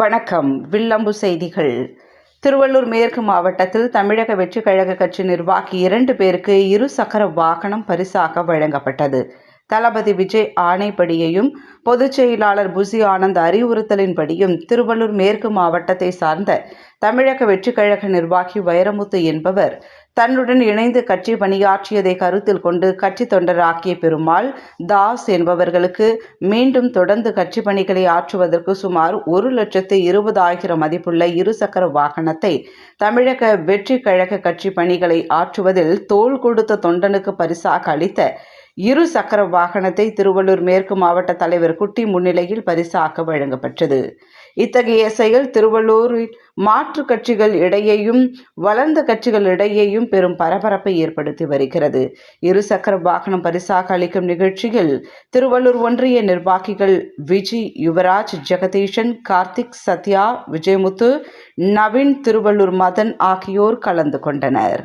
வணக்கம். வில்லம்பு செய்திகள். திருவள்ளூர் மேற்கு மாவட்டத்தில் தமிழக வெற்றி கழக கட்சி நிர்வாகி இரண்டு பேருக்கு இரு சக்கர வாகனம் பரிசாக வழங்கப்பட்டது. தளபதி விஜய் ஆணைப்படியையும் பொதுச் செயலாளர் புசி ஆனந்த் அறிவுறுத்தலின்படியும் திருவள்ளூர் மேற்கு மாவட்டத்தை சார்ந்த தமிழக வெற்றிக் கழக நிர்வாகி வைரமுத்து என்பவர் தன்னுடன் இணைந்து கட்சி பணியாற்றியதை கருத்தில் கொண்டு கட்சி தொண்டராக்கிய பெருமாள் தாஸ் என்பவர்களுக்கு மீண்டும் தொடர்ந்து கட்சி பணிகளை ஆற்றுவதற்கு சுமார் ஒரு லட்சத்து இருபதாயிரம் மதிப்புள்ள இருசக்கர வாகனத்தை தமிழக வெற்றி கழக கட்சி பணிகளை ஆற்றுவதில் தோள் கொடுத்த தொண்டனுக்கு பரிசாக அளித்த இரு சக்கர வாகனத்தை திருவள்ளூர் மேற்கு மாவட்ட தலைவர் குட்டி முன்னிலையில் பரிசாக வழங்கப்பட்டது இத்தகைய செயல் திருவள்ளூரில் மாற்று கட்சிகள் இடையேயும் வளர்ந்த கட்சிகள் இடையேயும் பெரும் பரபரப்பை ஏற்படுத்தி வருகிறது. இரு சக்கர வாகனம் பரிசாக அளிக்கும் நிகழ்ச்சியில் திருவள்ளூர் ஒன்றிய நிர்வாகிகள் விஜி யுவராஜ் ஜெகதீஷன் கார்த்திக் சத்யா விஜயமுத்து நவீன் திருவள்ளூர் மதன் ஆகியோர் கலந்து கொண்டனர்.